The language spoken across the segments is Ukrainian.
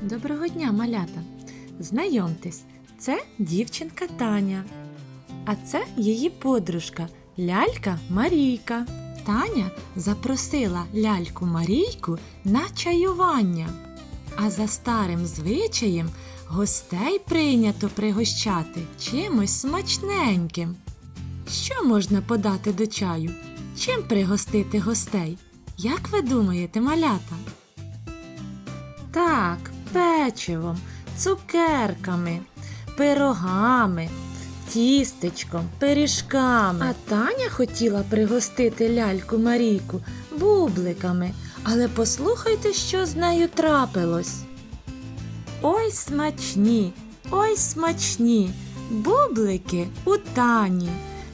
Доброго дня, малята! Знайомтесь, це дівчинка Таня. А це її подружка лялька Марійка. Таня запросила ляльку Марійку на чаювання. А за старим звичаєм гостей прийнято пригощати чимось смачненьким. Що можна подати до чаю? Чим пригостити гостей? Як ви думаєте, малята? Так, печивом, цукерками, пирогами, тістечком, пиріжками. А Таня хотіла пригостити ляльку Марійку бубликами, але послухайте, що з нею трапилось. Ой, смачні, ой, смачні, бублики у тані,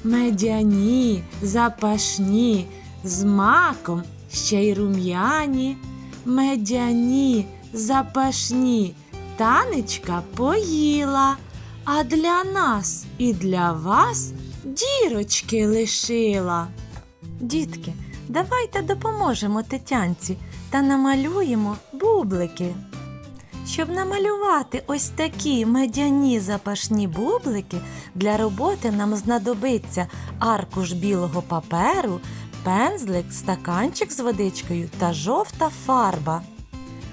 медяні, запашні, з маком ще й рум'яні, медяні, запашні, танечка поїла, а для нас і для вас дірочки лишила. Дітки, давайте допоможемо Тетянці та намалюємо бублики. Щоб намалювати ось такі медяні запашні бублики, для роботи нам знадобиться аркуш білого паперу, пензлик, стаканчик з водичкою та жовта фарба.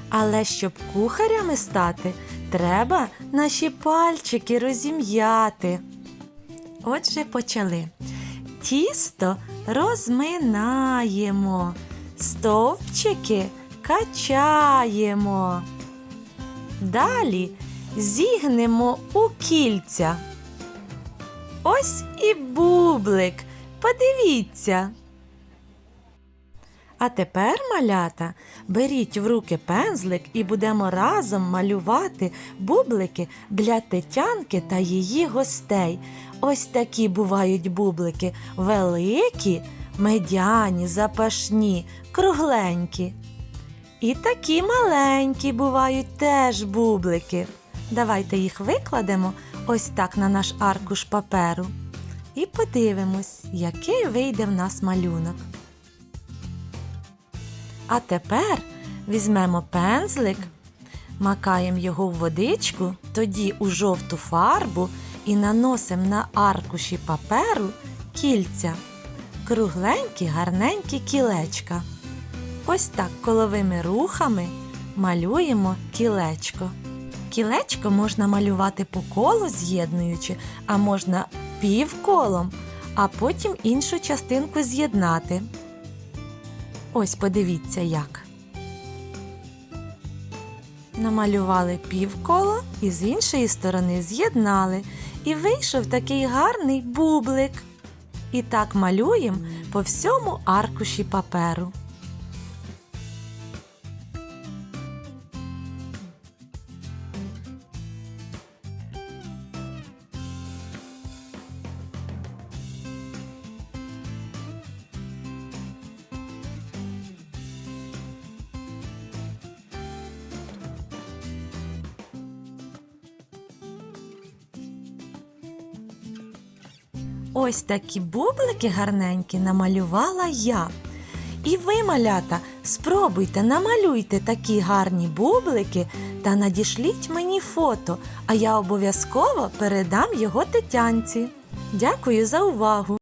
Але щоб кухарями стати, треба наші пальчики розім'яти. Отже, почали. Тісто розминаємо, стовпчики качаємо. Далі зігнемо у кільця. Ось і бублик. Подивіться. А тепер, малята, беріть в руки пензлик і будемо разом малювати бублики для Тетянки та її гостей. Ось такі бувають бублики великі, медяні, запашні, кругленькі. І такі маленькі бувають теж бублики. Давайте їх викладемо ось так на наш аркуш паперу. І подивимось, який вийде в нас малюнок. А тепер візьмемо пензлик, макаємо його в водичку, тоді у жовту фарбу і наносимо на аркуші паперу кільця, кругленькі гарненькі кілечка. Ось так коловими рухами малюємо кілечко. Кілечко можна малювати по колу з'єднуючи, а можна півколом, а потім іншу частинку з'єднати. Ось подивіться як. Намалювали півколо і з іншої сторони з'єднали. І вийшов такий гарний бублик. І так малюємо по всьому аркуші паперу. Ось такі бублики гарненькі намалювала я. І ви, малята, спробуйте, намалюйте такі гарні бублики та надішліть мені фото, а я обов'язково передам його Тетянці. Дякую за увагу!